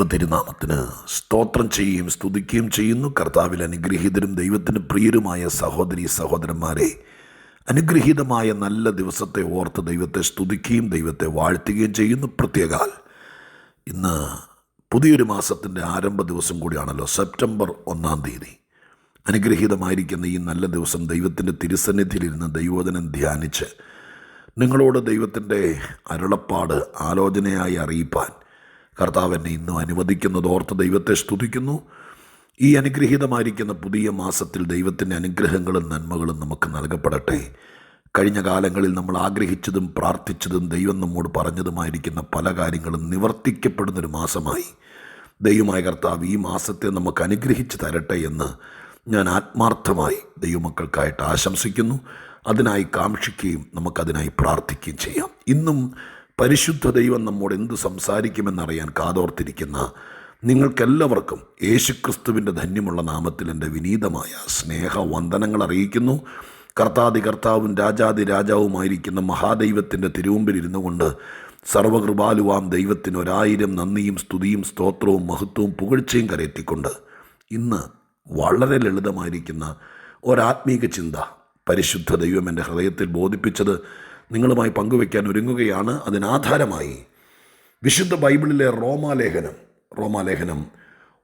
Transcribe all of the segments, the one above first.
ദൈവ തിരുനാമത്തിന് സ്തോത്രം ചെയ്യുകയും സ്തുതിക്കുകയും ചെയ്യുന്നു. കർത്താവിൽ അനുഗ്രഹീതരും ദൈവത്തിന് പ്രിയരുമായ സഹോദരി സഹോദരന്മാരെ അനുഗ്രഹീതമായ നല്ല ദിവസത്തെ ഓർത്ത് ദൈവത്തെ സ്തുതിക്കുകയും ദൈവത്തെ വാഴ്ത്തുകയും ചെയ്യുന്നു. പ്രത്യേകാൽ ഇന്ന് പുതിയൊരു മാസത്തിന്റെ ആരംഭ ദിവസം കൂടിയാണല്ലോ സെപ്റ്റംബർ ഒന്നാം തീയതി. അനുഗ്രഹീതമായിരിക്കുന്ന ഈ നല്ല ദിവസം ദൈവത്തിന്റെ തിരുസന്നിധിയിലിരുന്ന് ദൈവോധനം ധ്യാനിച്ച് നിങ്ങളോട് ദൈവത്തിന്റെ അരുളപ്പാട് ആലോചനയായി അറിയിപ്പാൻ കർത്താവ് എന്നെ ഇന്നും അനുവദിക്കുന്നത് ഓർത്ത് ദൈവത്തെ സ്തുതിക്കുന്നു. ഈ അനുഗ്രഹീതമായിരിക്കുന്ന പുതിയ മാസത്തിൽ ദൈവത്തിന്റെ അനുഗ്രഹങ്ങളും നന്മകളും നമുക്ക് നൽകപ്പെടട്ടെ. കഴിഞ്ഞ കാലങ്ങളിൽ നമ്മൾ ആഗ്രഹിച്ചതും പ്രാർത്ഥിച്ചതും ദൈവം നമ്മോട് പറഞ്ഞതുമായിരിക്കുന്ന പല കാര്യങ്ങളും നിവർത്തിക്കപ്പെടുന്നൊരു മാസമായി. ദൈവമായ കർത്താവ് ഈ മാസത്തെ നമുക്ക് അനുഗ്രഹിച്ച് തരട്ടെ എന്ന് ഞാൻ ആത്മാർത്ഥമായി ദൈവമക്കൾക്കായിട്ട് ആശംസിക്കുന്നു. അതിനായി കാക്ഷിക്കുകയും നമുക്കതിനായി പ്രാർത്ഥിക്കുകയും ചെയ്യാം. ഇന്നും പരിശുദ്ധ ദൈവം നമ്മോട് എന്ത് സംസാരിക്കുമെന്നറിയാൻ കാതോർത്തിരിക്കുന്ന നിങ്ങൾക്കെല്ലാവർക്കും യേശുക്രിസ്തുവിന്റെ ധന്യമുള്ള നാമത്തിൽ എന്റെ വിനീതമായ സ്നേഹ വന്ദനങ്ങൾ അറിയിക്കുന്നു. കർത്താതി കർത്താവും രാജാതി രാജാവുമായിരിക്കുന്ന മഹാദൈവത്തിന്റെ തിരുവുമ്പിൽ ഇരുന്നു കൊണ്ട് സർവകൃപാലുവാം ദൈവത്തിന് ഒരായിരം നന്ദിയും സ്തുതിയും സ്തോത്രവും മഹത്വവും പുകഴ്ചയും കരയെത്തിക്കൊണ്ട് ഇന്ന് വളരെ ലളിതമായിരിക്കുന്ന ഒരാത്മീക ചിന്ത പരിശുദ്ധ ദൈവം എന്റെ ഹൃദയത്തിൽ ബോധിപ്പിച്ചത് നിങ്ങളുമായി പങ്കുവയ്ക്കാൻ ഒരുങ്ങുകയാണ്. അതിനാധാരമായി വിശുദ്ധ ബൈബിളിലെ റോമാലേഖനം. റോമാലേഖനം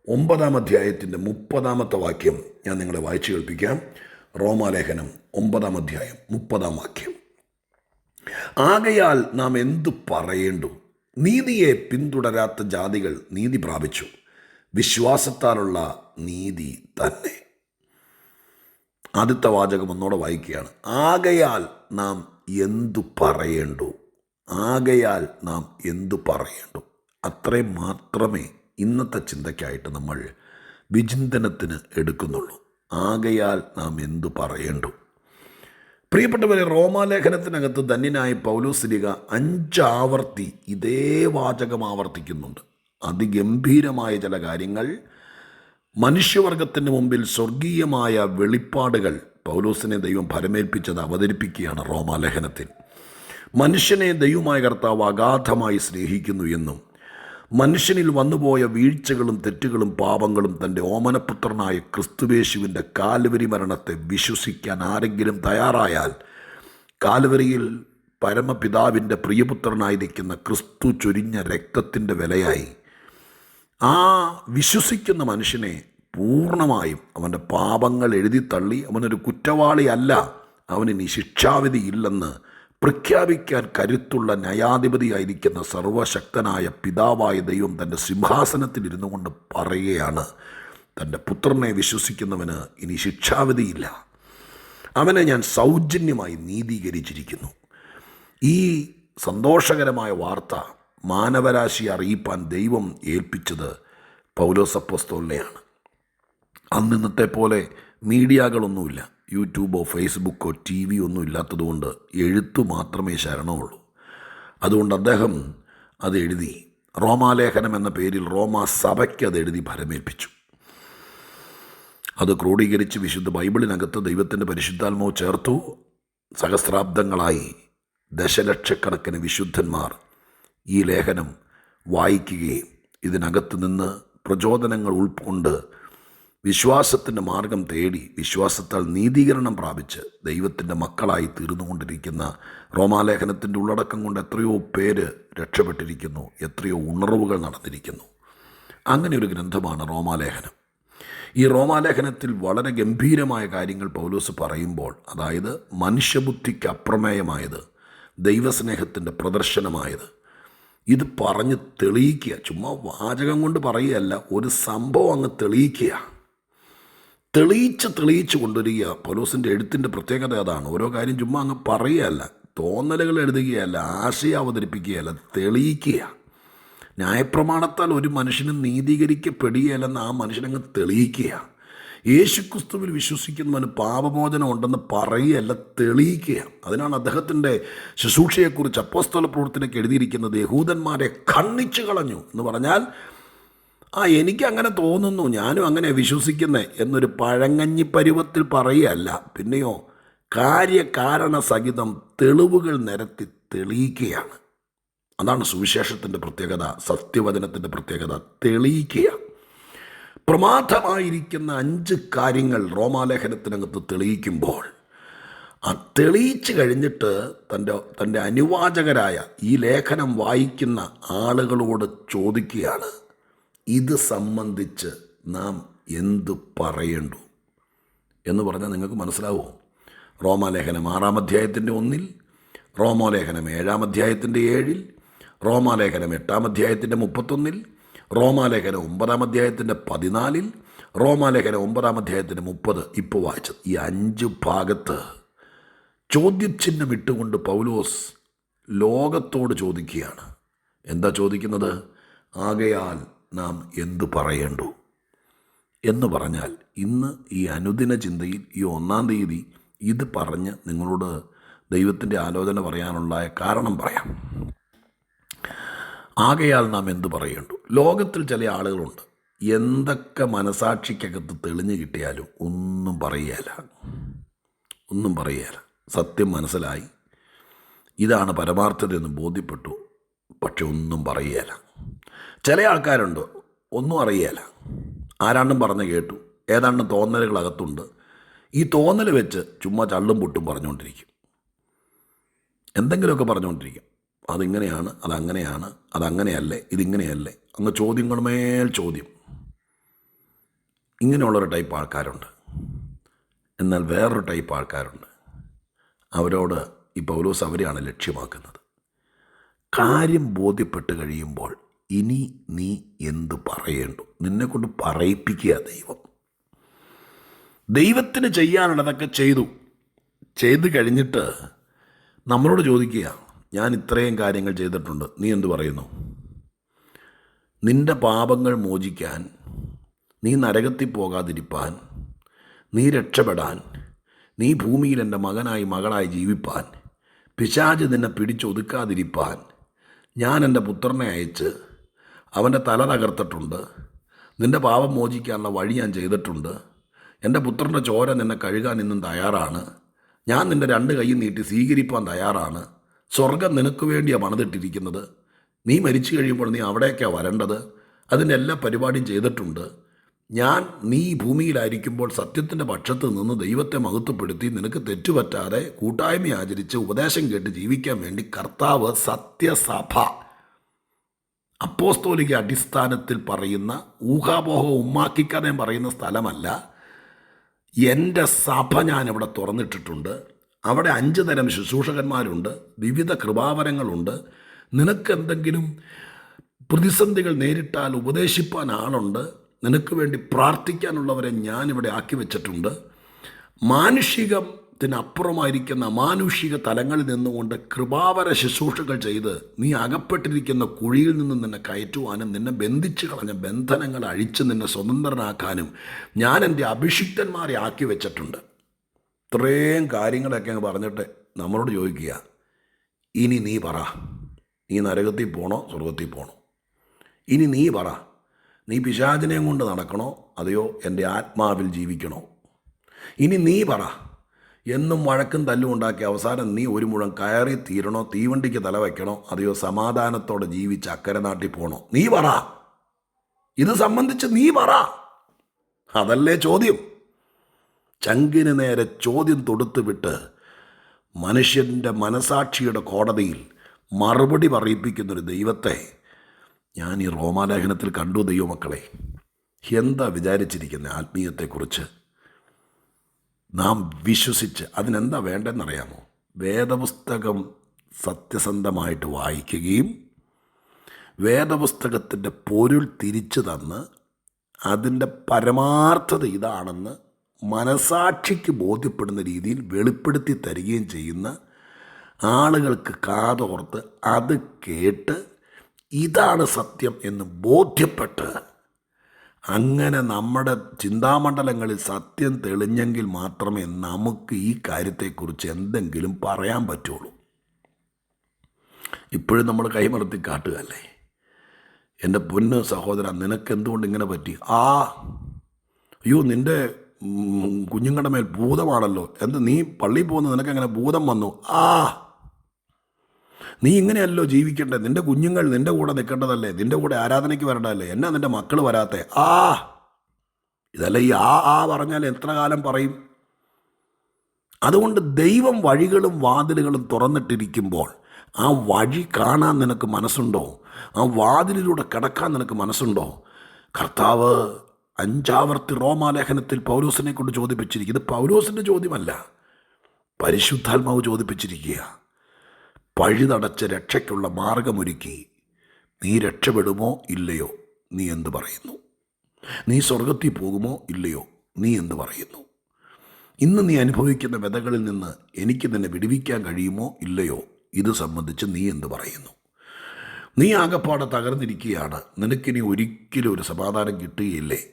ഒമ്പതാം അധ്യായത്തിന്റെ മുപ്പതാമത്തെ വാക്യം ഞാൻ നിങ്ങളെ വായിച്ചു കേൾപ്പിക്കാം. റോമാലേഖനം ഒമ്പതാം അധ്യായം മുപ്പതാം വാക്യം. ആകയാൽ നാം എന്തു പറയേണ്ടു? നീതിയെ പിന്തുടരാത്ത ജാതികൾ നീതി പ്രാപിച്ചു. വിശ്വാസത്താലുള്ള നീതി തന്നെ. ആദ്യത്തെ വാചകം ഒന്നോടെ വായിക്കുകയാണ്. ആകയാൽ നാം എന്തു പറയേണ്ടു? ആകയാൽ നാം എന്തു പറയേണ്ടു? അത്രയും മാത്രമേ ഇന്നത്തെ ചിന്തയ്ക്കായിട്ട് നമ്മൾ വിചിന്തനത്തിന് എടുക്കുന്നുള്ളൂ. ആകയാൽ നാം എന്തു പറയേണ്ടു? പ്രിയപ്പെട്ടവരെ റോമാലേഖനത്തിനകത്ത് ധന്യനായ പൗലോസ്ലിക അഞ്ചാവർത്തി ഇതേ വാചകം ആവർത്തിക്കുന്നുണ്ട്. അതിഗംഭീരമായ ചില കാര്യങ്ങൾ മനുഷ്യവർഗത്തിന് മുമ്പിൽ സ്വർഗീയമായ വെളിപ്പാടുകൾ പൗലോസിനെ ദൈവം ഫലമേൽപ്പിച്ചത് അവതരിപ്പിക്കുകയാണ് റോമാലേഖനത്തിൽ മനുഷ്യനെ ദൈവമായ കർത്താവ് അഗാധമായി സ്നേഹിക്കുന്നു എന്നും മനുഷ്യനിൽ വന്നുപോയ വീഴ്ചകളും തെറ്റുകളും പാപങ്ങളും തന്റെ ഓമനപുത്രനായ ക്രിസ്തുവേശുവിന്റെ കാലുവരി മരണത്തെ വിശ്വസിക്കാൻ ആരെങ്കിലും തയ്യാറായാൽ കാലുവരിയിൽ പരമപിതാവിന്റെ പ്രിയപുത്രനായിരിക്കുന്ന ക്രിസ്തു ചൊരിഞ്ഞ രക്തത്തിന്റെ വിലയായി ആ വിശ്വസിക്കുന്ന മനുഷ്യനെ പൂർണമായും അവന്റെ പാപങ്ങൾ എഴുതി തള്ളി അവനൊരു കുറ്റവാളിയല്ല അവനിനി ശിക്ഷാവിധി ഇല്ലെന്ന് പ്രഖ്യാപിക്കാൻ കരുത്തുള്ള ന്യായാധിപതിയായിരിക്കുന്ന സർവശക്തനായ പിതാവായ ദൈവം തന്റെ സിംഹാസനത്തിൽ ഇരുന്നു കൊണ്ട് പറയുകയാണ് തന്റെ പുത്രനെ വിശ്വസിക്കുന്നവന് ഇനി ശിക്ഷാവിധിയില്ല അവനെ ഞാൻ സൗജന്യമായി നീതീകരിച്ചിരിക്കുന്നു. ഈ സന്തോഷകരമായ വാർത്ത മാനവരാശി അറിയിപ്പാൻ ദൈവം ഏൽപ്പിച്ചത് പൗലോസപ്പോസ്തോലിനെയാണ്. അന്ന് ഇന്നത്തെ പോലെ മീഡിയകളൊന്നുമില്ല. യൂട്യൂബോ ഫേസ്ബുക്കോ ടി വി ഒന്നും ഇല്ലാത്തതുകൊണ്ട് എഴുത്തു മാത്രമേ ശരണമുള്ളൂ. അതുകൊണ്ട് അദ്ദേഹം അത് എഴുതി റോമാലേഖനം എന്ന പേരിൽ റോമാ സഭയ്ക്ക് അത് എഴുതി ഭരമേൽപ്പിച്ചു. അത് ക്രോഡീകരിച്ച് വിശുദ്ധ ബൈബിളിനകത്ത് ദൈവത്തിന്റെ പരിശുദ്ധാത്മാവ് ചേർത്തു. സഹസ്രാബ്ദങ്ങളായി ദശലക്ഷക്കണക്കിന് വിശുദ്ധന്മാർ ഈ ലേഖനം വായിക്കുകയും ഇതിനകത്ത് നിന്ന് പ്രചോദനങ്ങൾ ഉൾക്കൊണ്ട് വിശ്വാസത്തിന്റെ മാർഗം തേടി വിശ്വാസത്താൽ നീതീകരണം പ്രാപിച്ച് ദൈവത്തിന്റെ മക്കളായി തീർന്നുകൊണ്ടിരിക്കുന്ന റോമാലേഖനത്തിന്റെ ഉള്ളടക്കം കൊണ്ട് എത്രയോ പേര് രക്ഷപ്പെട്ടിരിക്കുന്നു എത്രയോ ഉണർവുകൾ നടന്നിരിക്കുന്നു. അങ്ങനെ ഒരു ഗ്രന്ഥമാണ് റോമാലേഖനം. ഈ റോമാലേഖനത്തിൽ വളരെ ഗംഭീരമായ കാര്യങ്ങൾ പൗലോസ് പറയുമ്പോൾ അതായത് മനുഷ്യബുദ്ധിക്ക് അപ്രമേയമായത് ദൈവസ്നേഹത്തിന്റെ പ്രദർശനമായത് ഇത് പറഞ്ഞ് തെളിയിക്കുക. ചുമ്മാ വാചകം കൊണ്ട് പറയുകയല്ല ഒരു സംഭവം അങ്ങ് തെളിയിക്കുക. തെളിയിച്ച് തെളിയിച്ച് കൊണ്ടുവരിക. പൗലോസിന്റെ എഴുത്തിന്റെ പ്രത്യേകത അതാണ്. ഓരോ കാര്യം ചുമ്മാ അങ്ങ് പറയുകയല്ല തോന്നലുകൾ എഴുതുകയല്ല ആശയം അവതരിപ്പിക്കുകയല്ല തെളിയിക്കുക. ന്യായപ്രമാണത്താൽ ഒരു മനുഷ്യന് നീതീകരിക്കപ്പെടുകയല്ലെന്ന് ആ മനുഷ്യനങ്ങ് തെളിയിക്കുക. യേശുക്രിസ്തുവിൽ വിശ്വസിക്കുന്നവന് പാപമോചനം ഉണ്ടെന്ന് പറയുകയല്ല തെളിയിക്കുക അതിനാണ് അദ്ദേഹത്തിന്റെ ശുശ്രൂഷയെക്കുറിച്ച് അപ്പോസ്തല പ്രവൃത്തിനൊക്കെ എഴുതിയിരിക്കുന്നത് യഹൂദന്മാരെ ഖണ്ണിച്ചു കളഞ്ഞു എന്ന് പറഞ്ഞാൽ ആ എനിക്ക് അങ്ങനെ തോന്നുന്നു ഞാനും അങ്ങനെ വിശ്വസിക്കുന്നത് എന്നൊരു പഴങ്ങഞ്ഞി പരുവത്തിൽ പറയുകയല്ല. പിന്നെയോ കാര്യകാരണ സഹിതം തെളിവുകൾ നിരത്തി തെളിയിക്കുകയാണ്. അതാണ് സുവിശേഷത്തിന്റെ പ്രത്യേകത സത്യവചനത്തിന്റെ പ്രത്യേകത തെളിയിക്കുക പ്രമാദമായിരിക്കുന്ന അഞ്ച് കാര്യങ്ങൾ റോമാലേഖനത്തിനകത്ത് തെളിയിക്കുമ്പോൾ ആ തെളിയിച്ച് കഴിഞ്ഞിട്ട് തന്റെ തന്റെ അനുവാചകരായ ഈ ലേഖനം വായിക്കുന്ന ആളുകളോട് ചോദിക്കുകയാണ് ഇത് സംബന്ധിച്ച് നാം എന്ത് പറയേണ്ടു? എന്ന് പറഞ്ഞാൽ നിങ്ങൾക്ക് മനസ്സിലാവുമോ റോമാലേഖനം ആറാം അധ്യായത്തിന്റെ ഒന്നിൽ റോമാലേഖനം ഏഴാം അധ്യായത്തിന്റെ ഏഴിൽ റോമാലേഖനം എട്ടാം അധ്യായത്തിന്റെ മുപ്പത്തൊന്നിൽ റോമാലേഖനം ഒമ്പതാം അധ്യായത്തിന്റെ പതിനാലിൽ റോമാലേഖനം ഒമ്പതാം അധ്യായത്തിന്റെ മുപ്പത് ഇപ്പോൾ വായിച്ചത്. ഈ അഞ്ച് ഭാഗത്ത് ചോദ്യചിഹ്നം ഇട്ടുകൊണ്ട് പൗലോസ് ലോകത്തോട് ചോദിക്കുകയാണ്. എന്താ ചോദിക്കുന്നത്? ആകയാൽ നാം എന്തു പറയേണ്ടു? എന്ന് പറഞ്ഞാൽ ഇന്ന് ഈ അനുദിന ചിന്തയിൽ ഈ ഒന്നാം തീയതി ഇത് പറഞ്ഞ് നിങ്ങളോട് ദൈവത്തിന്റെ ആലോചന പറയാനുള്ള കാരണം പറയാം. ആകയാൽ നാം എന്തു പറയേണ്ടു? ലോകത്തിൽ ചില ആളുകളുണ്ട്. എന്തൊക്കെ മനസാക്ഷിക്കകത്ത് തെളിഞ്ഞു കിട്ടിയാലും ഒന്നും പറയുകയില്ല ഒന്നും പറയുകയില്ല സത്യം മനസ്സിലായി. ഇതാണ് പരമാർത്ഥത എന്ന് ബോധ്യപ്പെട്ടു. പക്ഷെ ഒന്നും പറയുകയില്ല ചില ആൾക്കാരുണ്ട്. ഒന്നും അറിയുകയില്ല ആരാണ്ടും പറഞ്ഞു കേട്ടു. ഏതാണ്ട് തോന്നലുകളകത്തുണ്ട്. ഈ തോന്നൽ വെച്ച് ചുമ്മാ ചള്ളും പൊട്ടും പറഞ്ഞുകൊണ്ടിരിക്കും. എന്തെങ്കിലുമൊക്കെ പറഞ്ഞുകൊണ്ടിരിക്കും. അതിങ്ങനെയാണ് അതങ്ങനെയാണ് അതങ്ങനെയല്ലേ ഇതിങ്ങനെയല്ലേ? അങ്ങ് ചോദ്യങ്ങളുമേൽ ചോദ്യം. ഇങ്ങനെയുള്ളൊരു ടൈപ്പ് ആൾക്കാരുണ്ട്. എന്നാൽ വേറൊരു ടൈപ്പ് ആൾക്കാരുണ്ട്. അവരോട് ഈ പൗലോസ് അവരെയാണ് ലക്ഷ്യമാക്കുന്നത്. കാര്യം ബോധ്യപ്പെട്ട് കഴിയുമ്പോൾ ഇനി നീ എന്ത് പറയേണ്ടു? നിന്നെക്കൊണ്ട് പറയിപ്പിക്കുക ദൈവം. ദൈവത്തിന് ചെയ്യാനുള്ളതൊക്കെ ചെയ്തു. ചെയ്തു കഴിഞ്ഞിട്ട് നമ്മളോട് ചോദിക്കുക ഞാൻ ഇത്രയും കാര്യങ്ങൾ ചെയ്തിട്ടുണ്ട്. നീ എന്തു പറയുന്നു? നിന്റെ പാപങ്ങൾ മോചിക്കാൻ നീ നരകത്തിൽ പോകാതിരിപ്പാൻ നീ രക്ഷപ്പെടാൻ നീ ഭൂമിയിൽ എന്റെ മകനായി മകളായി ജീവിപ്പാൻ പിശാജ് നിന്നെ പിടിച്ചൊതുക്കാതിരിപ്പാൻ ഞാൻ എന്റെ പുത്രനെ അയച്ച് അവന്റെ തല തകർത്തിട്ടുണ്ട്. നിന്റെ പാപം മോചിക്കാനുള്ള വഴി ഞാൻ ചെയ്തിട്ടുണ്ട്. എന്റെ പുത്രന്റെ ചോര നിന്നെ കഴുകാൻ ഇന്നും തയ്യാറാണ്. ഞാൻ നിന്റെ രണ്ട് കൈ നീട്ടി സ്വീകരിപ്പാൻ തയ്യാറാണ്. സ്വർഗം നിനക്ക് വേണ്ടിയാണ് പണിതിട്ടിരിക്കുന്നത്. നീ മരിച്ചു കഴിയുമ്പോൾ നീ അവിടേക്കാണ് വരേണ്ടത്. അതിന്റെ എല്ലാ പരിപാടിയും ചെയ്തിട്ടുണ്ട്. ഞാൻ നീ ഭൂമിയിലായിരിക്കുമ്പോൾ സത്യത്തിന്റെ പക്ഷത്ത് നിന്ന് ദൈവത്തെ മഹത്വപ്പെടുത്തി നിനക്ക് തെറ്റുപറ്റാതെ കൂട്ടായ്മ ആചരിച്ച് ഉപദേശം കേട്ട് ജീവിക്കാൻ വേണ്ടി കർത്താവ് സത്യസഭ. അപ്പോസ്തോലിക അടിസ്ഥാനത്തിൽ പറയുന്ന ഊഹാപോഹ ഉമ്മാക്കിക്കഥയും പറയുന്ന സ്ഥലമല്ല. എന്റെ സഭ ഞാനിവിടെ തുറന്നിട്ടിട്ടുണ്ട്. അവിടെ അഞ്ച് തരം ശുശ്രൂഷകന്മാരുണ്ട് വിവിധ കൃപാവരങ്ങളുണ്ട്. നിനക്ക് എന്തെങ്കിലും പ്രതിസന്ധികൾ നേരിട്ടാൽ ഉപദേശിപ്പാൻ ആളുണ്ട്. നിനക്ക് വേണ്ടി പ്രാർത്ഥിക്കാനുള്ളവരെ ഞാനിവിടെ ആക്കി വെച്ചിട്ടുണ്ട്. മാനുഷികത്തിനപ്പുറമായിരിക്കുന്ന അമാനുഷിക തലങ്ങളിൽ നിന്നുകൊണ്ട് കൃപാവര ശുശ്രൂഷകൾ ചെയ്ത് നീ അകപ്പെട്ടിരിക്കുന്ന കുഴിയിൽ നിന്ന് നിന്നെ കയറ്റുവാനും നിന്നെ ബന്ധിച്ചു കളഞ്ഞ ബന്ധനങ്ങൾ അഴിച്ച് നിന്നെ സ്വതന്ത്രനാക്കാനും ഞാൻ എന്റെ അഭിഷിക്തന്മാരെ ആക്കി വെച്ചിട്ടുണ്ട്. ഇത്രയും കാര്യങ്ങളൊക്കെ അങ്ങ് പറഞ്ഞിട്ട് നമ്മളോട് ചോദിക്കുക ഇനി നീ പറ. നീ നരകത്തിൽ പോണോ സ്വർഗത്തിൽ പോണോ? ഇനി നീ പറ. നീ പിശാചിനെയും കൊണ്ട് നടക്കണോ അതെയോ എന്റെ ആത്മാവിൽ ജീവിക്കണോ? ഇനി നീ പറ. എന്നും വഴക്കും തല്ലും ഉണ്ടാക്കി അവസാനം നീ ഒരു മുഴം കയറി തീരണോ തീവണ്ടിക്ക് തല വയ്ക്കണോ അതെയോ സമാധാനത്തോടെ ജീവിച്ച് അക്കരെ നാട്ടിൽ പോണോ? നീ പറ. ഇത് സംബന്ധിച്ച് നീ പറ. അതല്ലേ ചോദ്യം. ചങ്കിന് നേരെ ചോദ്യം തൊടുത്തുവിട്ട് മനുഷ്യന്റെ മനസാക്ഷിയുടെ കോടതിയിൽ മറുപടി പറയിപ്പിക്കുന്നൊരു ദൈവത്തെ ഞാൻ ഈ റോമാലേഖനത്തിൽ കണ്ടു ദൈവമക്കളെ. എന്താ വിചാരിച്ചിരിക്കുന്ന ആത്മീയത്തെക്കുറിച്ച്? നാം വിശ്വസിച്ച് അതിനെന്താ വേണ്ടെന്നറിയാമോ? വേദപുസ്തകം സത്യസന്ധമായിട്ട് വായിക്കുകയും വേദപുസ്തകത്തിന്റെ പൊരുൾ തിരിച്ചു തന്ന് അതിന്റെ പരമാർത്ഥത ഇതാണെന്ന് മനസാക്ഷിക്ക് ബോധ്യപ്പെടുന്ന രീതിയിൽ വെളിപ്പെടുത്തി തരികയും ചെയ്യുന്ന ആളുകൾക്ക് കാതോർത്ത് അത് കേട്ട് ഇതാണ് സത്യം എന്ന് ബോധ്യപ്പെട്ട് അങ്ങനെ നമ്മുടെ ചിന്താമണ്ഡലങ്ങളിൽ സത്യം തെളിഞ്ഞെങ്കിൽ മാത്രമേ നമുക്ക് ഈ കാര്യത്തെക്കുറിച്ച് എന്തെങ്കിലും പറയാൻ പറ്റുള്ളൂ. ഇപ്പോഴും നമ്മൾ കൈമറത്തി കാട്ടുകയല്ലേ? എന്റെ പൊന്ന് സഹോദര നിനക്ക് എന്തുകൊണ്ട് ഇങ്ങനെ പറ്റി? ആ അയ്യോ നിന്റെ കുഞ്ഞുങ്ങളുടെ മേൽ ഭൂതമാണല്ലോ. എന്ത് നീ പള്ളിയിൽ പോകുന്ന നിനക്ക് അങ്ങനെ ഭൂതം വന്നു? ആ. നീ ഇങ്ങനെയല്ലോ ജീവിക്കേണ്ടത്. നിന്റെ കുഞ്ഞുങ്ങൾ നിന്റെ കൂടെ നിൽക്കേണ്ടതല്ലേ? നിന്റെ കൂടെ ആരാധനയ്ക്ക് വരേണ്ടതല്ലേ? എന്നാ നിന്റെ മക്കൾ വരാത്തെ? ആ. ഇതല്ല ഈ ആ ആ പറഞ്ഞാൽ എത്ര കാലം പറയും? അതുകൊണ്ട് ദൈവം വഴികളും വാതിലുകളും തുറന്നിട്ടിരിക്കുമ്പോൾ ആ വഴി കാണാൻ നിനക്ക് മനസ്സുണ്ടോ? ആ വാതിലിലൂടെ കിടക്കാൻ നിനക്ക് മനസ്സുണ്ടോ? കർത്താവ് അഞ്ചാവർത്തി റോമാലേഖനത്തിൽ പൗലോസിനെ കൊണ്ട് ചോദിപ്പിച്ചിരിക്കുക ഇത് പൗലോസിന്റെ ചോദ്യമല്ല. പരിശുദ്ധാത്മാവ് ചോദിപ്പിച്ചിരിക്കുക പഴുതടച്ച രക്ഷയ്ക്കുള്ള മാർഗമൊരുക്കി നീ രക്ഷപ്പെടുമോ ഇല്ലയോ? നീ എന്ത് പറയുന്നു? നീ സ്വർഗത്തിൽ പോകുമോ ഇല്ലയോ? നീ എന്ത് പറയുന്നു? ഇന്ന് നീ അനുഭവിക്കുന്ന വ്യതകളിൽ നിന്ന് എനിക്ക് നിന്നെ വിടുവിക്കാൻ കഴിയുമോ ഇല്ലയോ? ഇത് സംബന്ധിച്ച് നീ എന്ത് പറയുന്നു? നീ ആകപ്പാടെ തകർന്നിരിക്കുകയാണ് നിനക്കിനി ഒരിക്കലും ഒരു സമാധാനം കിട്ടുകയില്ലേ?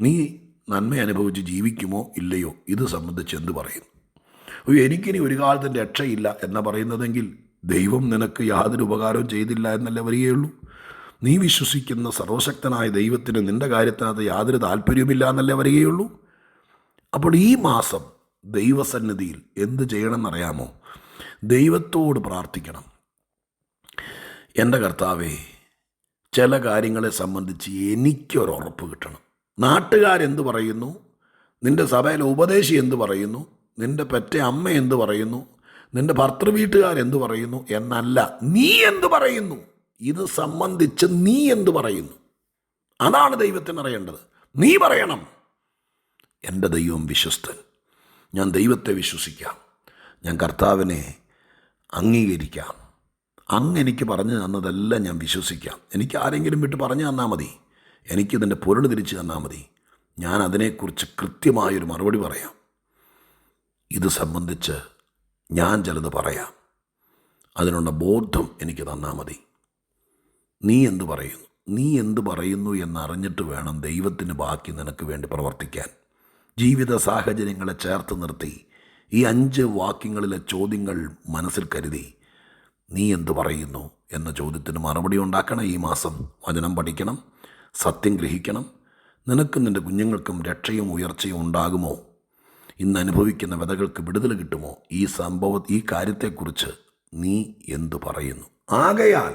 നീ നന്മ അനുഭവിച്ച് ജീവിക്കുമോ ഇല്ലയോ? ഇത് സംബന്ധിച്ച് എന്ത് പറയുന്നു അയ്യോ എനിക്കിനി ഒരു കാലത്തും രക്ഷയില്ല എന്ന പറയുന്നതെങ്കിൽ ദൈവം നിനക്ക് യാതൊരു ഉപകാരവും ചെയ്തില്ല എന്നല്ലേ വരികയുള്ളൂ? നീ വിശ്വസിക്കുന്ന സർവശക്തനായ ദൈവത്തിന് നിന്റെ കാര്യത്തിനകത്ത് യാതൊരു താല്പര്യവുമില്ല എന്നല്ലേ വരികയുള്ളൂ? അപ്പോൾ ഈ മാസം ദൈവസന്നിധിയിൽ എന്ത് ചെയ്യണമെന്നറിയാമോ? ദൈവത്തോട് പ്രാർത്ഥിക്കണം. എന്റെ കർത്താവേ ചില കാര്യങ്ങളെ സംബന്ധിച്ച് എനിക്കൊരു ഉറപ്പ് കിട്ടണം. നാട്ടുകാരെന്ത് പറയുന്നു? നിന്റെ സഭയിലെ ഉപദേശി എന്ത് പറയുന്നു? നിന്റെ പെറ്റ അമ്മ എന്ത് പറയുന്നു? നിന്റെ ഭർത്തൃവീട്ടുകാരെന്ത് പറയുന്നു? എന്നല്ല നീ എന്ത് പറയുന്നു? ഇത് സംബന്ധിച്ച് നീ എന്ത് പറയുന്നു? അതാണ് ദൈവത്തിന് അറിയേണ്ടത്. നീ പറയണം. എന്റെ ദൈവം വിശ്വസ്തൻ. ഞാൻ ദൈവത്തെ വിശ്വസിക്കാം. ഞാൻ കർത്താവിനെ അംഗീകരിക്കാം. അങ്ങ് എനിക്ക് പറഞ്ഞു തന്നതെല്ലാം ഞാൻ വിശ്വസിക്കാം. എനിക്ക് ആരെങ്കിലും വിട്ട് പറഞ്ഞു തന്നാൽ മതി. എനിക്കിതിന്റെ പൊരുൾ തിരിച്ചു തന്നാൽ മതി. ഞാൻ അതിനെക്കുറിച്ച് കൃത്യമായൊരു മറുപടി പറയാം. ഇത് സംബന്ധിച്ച് ഞാൻ ചിലത് പറയാം. അതിനുള്ള ബോധം എനിക്ക് തന്നാൽ മതി. നീ എന്ത് പറയുന്നു? നീ എന്ത് പറയുന്നു എന്നറിഞ്ഞിട്ട് വേണം ദൈവത്തിന് ബാക്കി നിനക്ക് വേണ്ടി പ്രവർത്തിക്കാൻ. ജീവിത സാഹചര്യങ്ങളെ ചേർത്ത് നിർത്തി. ഈ അഞ്ച് വാക്യങ്ങളിലെ ചോദ്യങ്ങൾ മനസ്സിൽ കരുതി നീ എന്ത് പറയുന്നു എന്ന ചോദ്യത്തിന് മറുപടി ഉണ്ടാക്കണം ഈ മാസം. വചനം പഠിക്കണം. സത്യം ഗ്രഹിക്കണം. നിനക്കും നിന്റെ കുഞ്ഞുങ്ങൾക്കും രക്ഷയും ഉയർച്ചയും ഉണ്ടാകുമോ? ഇന്ന് അനുഭവിക്കുന്ന വിതകൾക്ക് വിടുതൽ കിട്ടുമോ? ഈ സംഭവ ഈ കാര്യത്തെക്കുറിച്ച് നീ എന്തു പറയുന്നു? ആകയാൽ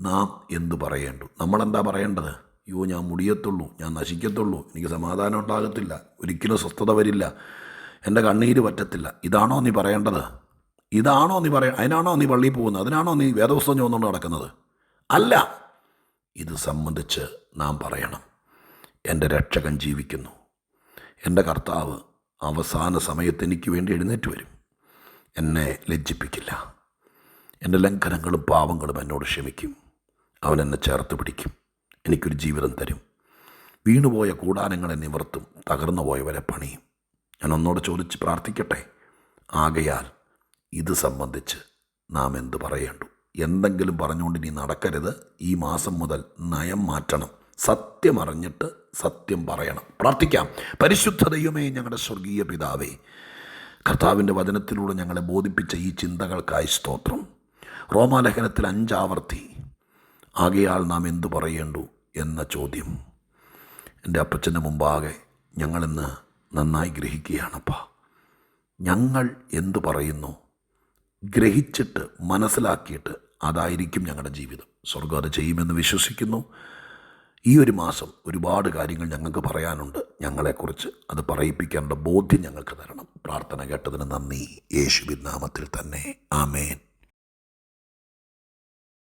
നാം എന്തു പറയേണ്ടു? നമ്മളെന്താ പറയേണ്ടത്? അയ്യോ ഞാൻ മുടിയത്തുള്ളൂ ഞാൻ നശിക്കത്തുള്ളൂ എനിക്ക് സമാധാനം ഉണ്ടാകത്തില്ല ഒരിക്കലും സ്വസ്ഥത വരില്ല എന്റെ കണ്ണീര് പറ്റത്തില്ല. ഇതാണോ നീ പറയേണ്ടത്? ഇതാണോ നീ പറയ അതിനാണോ നീ പള്ളിയിൽ പോകുന്നത്? അതിനാണോ നീ വേദപുസ്തകം ചോന്നുകൊണ്ട് നടക്കുന്നത്? അല്ല. ഇത് സംബന്ധിച്ച് നാം പറയണം. എന്റെ രക്ഷകൻ ജീവിക്കുന്നു. എന്റെ കർത്താവ് അവസാന സമയത്ത് എനിക്ക് വേണ്ടി എഴുന്നേറ്റ് വരും. എന്നെ ലജ്ജിപ്പിക്കില്ല. എന്റെ ലംഘനങ്ങളും പാവങ്ങളും എന്നോട് ക്ഷമിക്കും. അവൻ എന്നെ ചേർത്ത് പിടിക്കും. എനിക്കൊരു ജീവിതം തരും. വീണുപോയ കൂടാനങ്ങളെ നിവർത്തും. തകർന്നു പോയവരെ പണിയും. ഞാൻ ഒന്നോട് ചോദിച്ച് പ്രാർത്ഥിക്കട്ടെ? ആകയാൽ ഇത് സംബന്ധിച്ച് നാം എന്ത് പറയേണ്ടു? എന്തെങ്കിലും പറഞ്ഞുകൊണ്ട് ഇനി നടക്കരുത്. ഈ മാസം മുതൽ നയം മാറ്റണം. സത്യം അറിഞ്ഞിട്ട് സത്യം പറയണം. പ്രാർത്ഥിക്കാം. പരിശുദ്ധ ദൈവമേ ഞങ്ങളുടെ സ്വർഗീയ പിതാവേ കർത്താവിന്റെ വചനത്തിലൂടെ ഞങ്ങളെ ബോധിപ്പിച്ച ഈ ചിന്തകൾക്കായി സ്തോത്രം. റോമാലേഖനത്തിൽ അഞ്ചാവർത്തി ആകയാൽ നാം എന്തു പറയേണ്ടു? എന്ന ചോദ്യം. എന്റെ അപ്പച്ചന്റെ മുമ്പാകെ ഞങ്ങളിന്ന് നന്നായി ഗ്രഹിക്കുകയാണപ്പാ. ഞങ്ങൾ എന്തു പറയുന്നു? ഗ്രഹിച്ചിട്ട് മനസ്സിലാക്കിയിട്ട് അതായിരിക്കും ഞങ്ങളുടെ ജീവിതം. സ്വർഗം അത് ചെയ്യുമെന്ന് വിശ്വസിക്കുന്നു. ഈ ഒരു മാസം ഒരുപാട് കാര്യങ്ങൾ ഞങ്ങൾക്ക് പറയാനുണ്ട്. ഞങ്ങളെക്കുറിച്ച് അത് പറയിപ്പിക്കാനുള്ള ബോധ്യം ഞങ്ങൾക്ക് തരണം. പ്രാർത്ഥന കേട്ടതിന് നന്ദി. യേശുവിൻ നാമത്തിൽ തന്നെ. ആമേൻ.